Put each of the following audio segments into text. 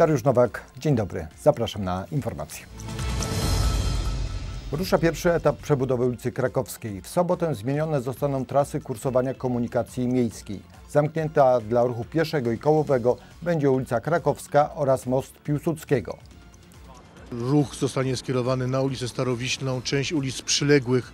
Dariusz Nowak, dzień dobry. Zapraszam na informacje. Rusza pierwszy etap przebudowy ulicy Krakowskiej. W sobotę zmienione zostaną trasy kursowania komunikacji miejskiej. Zamknięta dla ruchu pieszego i kołowego będzie ulica Krakowska oraz most Piłsudskiego. Ruch zostanie skierowany na ulicę Starowiślną, część ulic przyległych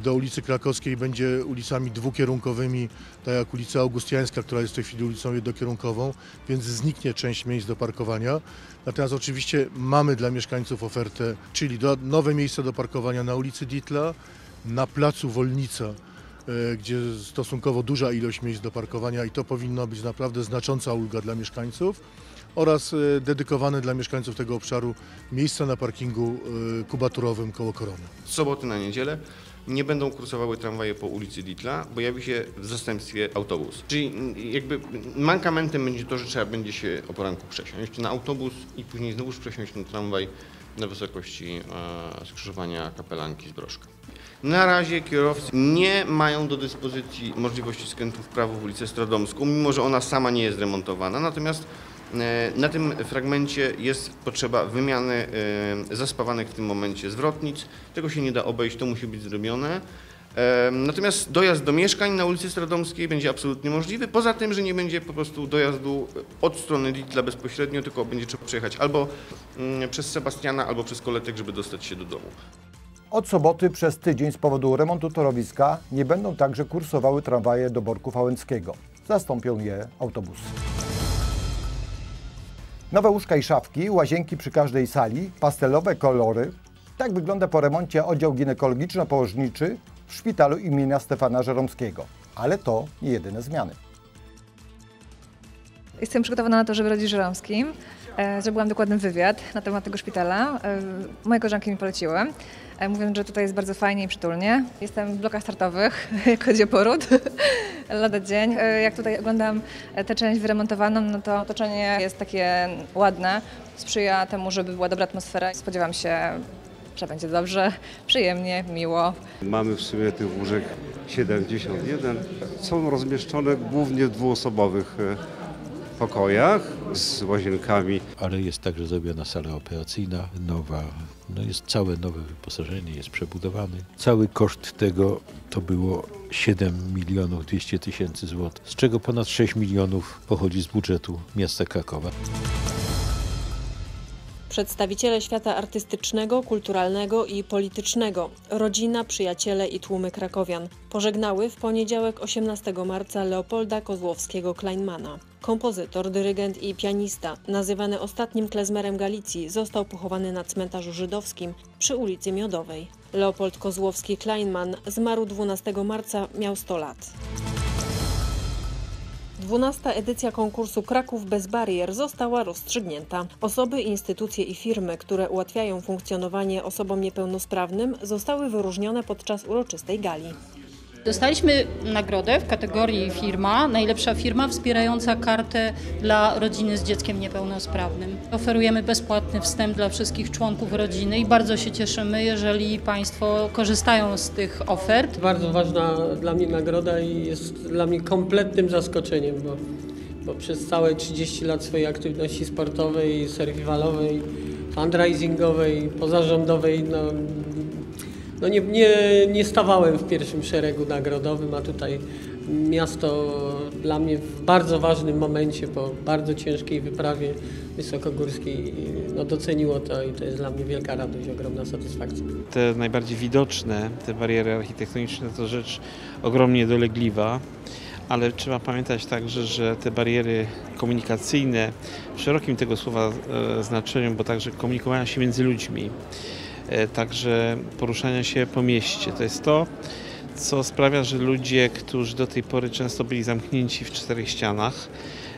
do ulicy Krakowskiej będzie ulicami dwukierunkowymi, tak jak ulica Augustiańska, która jest w tej chwili ulicą jednokierunkową, więc zniknie część miejsc do parkowania. Natomiast oczywiście mamy dla mieszkańców ofertę, czyli nowe miejsca do parkowania na ulicy Ditla, na placu Wolnica, e, gdzie stosunkowo duża ilość miejsc do parkowania i to powinno być naprawdę znacząca ulga dla mieszkańców oraz e, dedykowane dla mieszkańców tego obszaru miejsca na parkingu e, kubaturowym koło Korony. soboty na niedzielę nie będą kursowały tramwaje po ulicy Ditla, pojawi się w zastępstwie autobus. Czyli mm, jakby mankamentem będzie to, że trzeba będzie się o poranku przesiąść na autobus i później znowuż przesiąść na tramwaj na wysokości e, skrzyżowania Kapelanki z Broszka. Na razie kierowcy nie mają do dyspozycji możliwości skrętu w prawo w ulicę Stradomską, mimo że ona sama nie jest remontowana. Natomiast na tym fragmencie jest potrzeba wymiany e, zaspawanych w tym momencie zwrotnic. Tego się nie da obejść, to musi być zrobione. E, Natomiast dojazd do mieszkań na ulicy Stradomskiej będzie absolutnie możliwy, poza tym, że nie będzie po prostu dojazdu od strony Ditla bezpośrednio, tylko będzie trzeba przejechać albo mm, przez Sebastiana, albo przez Koletek, żeby dostać się do domu. Od soboty przez tydzień z powodu remontu torowiska nie będą także kursowały tramwaje do Borku Fałęckiego. Zastąpią je autobusy. Nowe łóżka i szafki, łazienki przy każdej sali, pastelowe kolory. Tak wygląda po remoncie oddział ginekologiczno-położniczy w szpitalu imienia Stefana Żeromskiego. Ale to nie jedyne zmiany. Jestem przygotowana na to, żeby rodzić żeromskim. E, Zrobiłam dokładny wywiad na temat tego szpitala. E, Moje koleżanki mi poleciły, e, mówiąc, że tutaj jest bardzo fajnie i przytulnie. Jestem w blokach startowych, jak chodzi o poród, lada dzień. E, Jak tutaj oglądam e, tę część wyremontowaną, no to otoczenie jest takie ładne, sprzyja temu, żeby była dobra atmosfera. Spodziewam się, że będzie dobrze, przyjemnie, miło. Mamy w sumie tych łóżek 71. Są rozmieszczone głównie w dwuosobowych e, pokojach z łazienkami. ale jest także zrobiona sala operacyjna nowa. No jest całe nowe wyposażenie, jest przebudowany. Cały koszt tego to było 7 milionów 200 tysięcy złotych, z czego ponad 6 milionów pochodzi z budżetu miasta Krakowa. Przedstawiciele świata artystycznego, kulturalnego i politycznego, rodzina, przyjaciele i tłumy krakowian pożegnały w poniedziałek 18 marca Leopolda Kozłowskiego-Kleinmana. Kompozytor, dyrygent i pianista, nazywany ostatnim klezmerem Galicji, został pochowany na cmentarzu żydowskim przy ulicy Miodowej. Leopold Kozłowski-Kleinman zmarł 12 marca, miał 100 lat. 12. edycja konkursu Kraków bez barier została rozstrzygnięta. Osoby, instytucje i firmy, które ułatwiają funkcjonowanie osobom niepełnosprawnym, zostały wyróżnione podczas uroczystej gali. Dostaliśmy nagrodę w kategorii firma, najlepsza firma wspierająca kartę dla rodziny z dzieckiem niepełnosprawnym. Oferujemy bezpłatny wstęp dla wszystkich członków rodziny i bardzo się cieszymy, jeżeli Państwo korzystają z tych ofert. Bardzo ważna dla mnie nagroda i jest dla mnie kompletnym zaskoczeniem, bo, bo przez całe 30 lat swojej aktywności sportowej, survivalowej, fundraisingowej, pozarządowej, no, no nie, nie, nie stawałem w pierwszym szeregu nagrodowym, a tutaj miasto dla mnie w bardzo ważnym momencie, po bardzo ciężkiej wyprawie wysokogórskiej, no doceniło to i to jest dla mnie wielka radość, ogromna satysfakcja. Te najbardziej widoczne, te bariery architektoniczne to rzecz ogromnie dolegliwa, ale trzeba pamiętać także, że te bariery komunikacyjne w szerokim tego słowa e, znaczeniu, bo także komunikowania się między ludźmi, także poruszania się po mieście, to jest to, co sprawia, że ludzie, którzy do tej pory często byli zamknięci w czterech ścianach,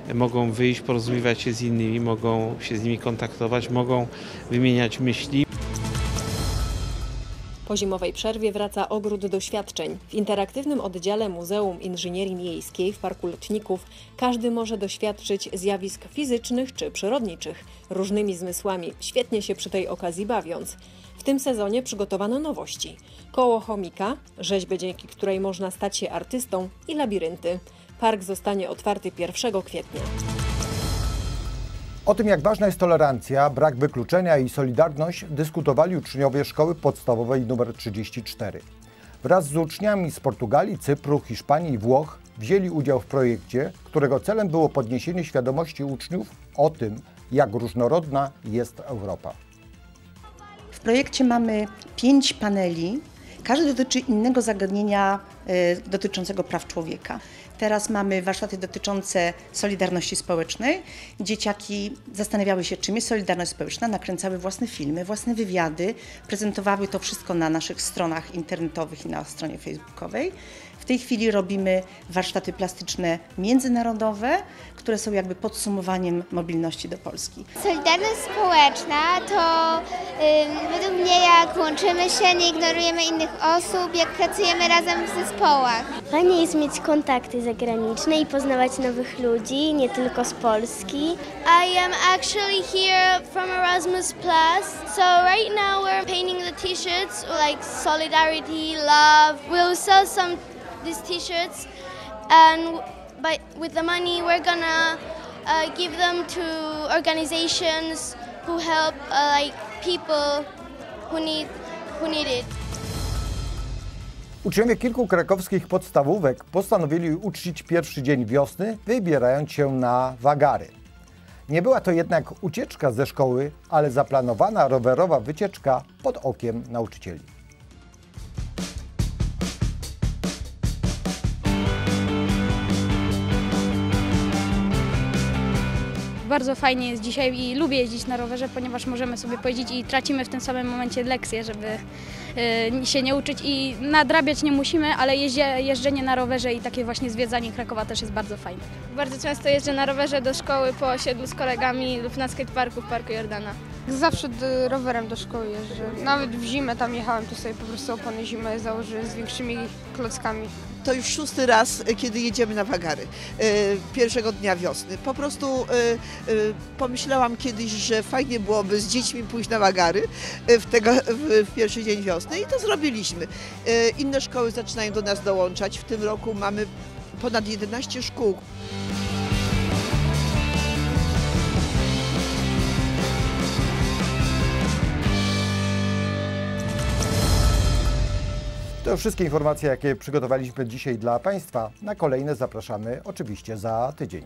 e, mogą wyjść, porozumiewać się z innymi, mogą się z nimi kontaktować, mogą wymieniać myśli. Po zimowej przerwie wraca ogród doświadczeń. W interaktywnym oddziale Muzeum Inżynierii Miejskiej w Parku Lotników każdy może doświadczyć zjawisk fizycznych czy przyrodniczych, różnymi zmysłami, świetnie się przy tej okazji bawiąc. W tym sezonie przygotowano nowości. Koło chomika, rzeźbę dzięki której można stać się artystą i labirynty. Park zostanie otwarty 1 kwietnia. O tym, jak ważna jest tolerancja, brak wykluczenia i solidarność, dyskutowali uczniowie szkoły podstawowej nr 34. Wraz z uczniami z Portugalii, Cypru, Hiszpanii i Włoch wzięli udział w projekcie, którego celem było podniesienie świadomości uczniów o tym, jak różnorodna jest Europa. W projekcie mamy pięć paneli. Każdy dotyczy innego zagadnienia y, dotyczącego praw człowieka. Teraz mamy warsztaty dotyczące solidarności społecznej. Dzieciaki zastanawiały się, czym jest solidarność społeczna, nakręcały własne filmy, własne wywiady, prezentowały to wszystko na naszych stronach internetowych i na stronie facebookowej. W tej chwili robimy warsztaty plastyczne międzynarodowe, które są jakby podsumowaniem mobilności do Polski. Solidarność społeczna to ym, według mnie jak łączymy się, nie ignorujemy innych osób, jak pracujemy razem w zespołach. Fajnie jest mieć kontakty zagraniczne i poznawać nowych ludzi, nie tylko z Polski. I am actually here from Erasmus Plus. So right now we're painting the t-shirts like solidarity, love. We'll sell some these t-shirts and by with the money we're gonna uh, give them to organizations who help uh, like people who need who need it. Uczniowie kilku krakowskich podstawówek postanowili uczcić pierwszy dzień wiosny, wybierając się na wagary. Nie była to jednak ucieczka ze szkoły, ale zaplanowana rowerowa wycieczka pod okiem nauczycieli. Bardzo fajnie jest dzisiaj i lubię jeździć na rowerze, ponieważ możemy sobie pojeździć i tracimy w tym samym momencie lekcje, żeby y, się nie uczyć i nadrabiać nie musimy, ale jeżdżenie na rowerze i takie właśnie zwiedzanie Krakowa też jest bardzo fajne. Bardzo często jeżdżę na rowerze do szkoły po osiedlu z kolegami lub na skateparku w Parku Jordana. Zawsze rowerem do szkoły jeżdżę. Nawet w zimę tam jechałem, to sobie po prostu opony zimę założyłem z większymi klockami. To już szósty raz, kiedy jedziemy na wagary e, pierwszego dnia wiosny. Po prostu e, e, pomyślałam kiedyś, że fajnie byłoby z dziećmi pójść na wagary w, tego, w pierwszy dzień wiosny i to zrobiliśmy. Inne szkoły zaczynają do nas dołączać. W tym roku mamy ponad 11 szkół. To wszystkie informacje, jakie przygotowaliśmy dzisiaj dla Państwa. Na kolejne zapraszamy oczywiście za tydzień.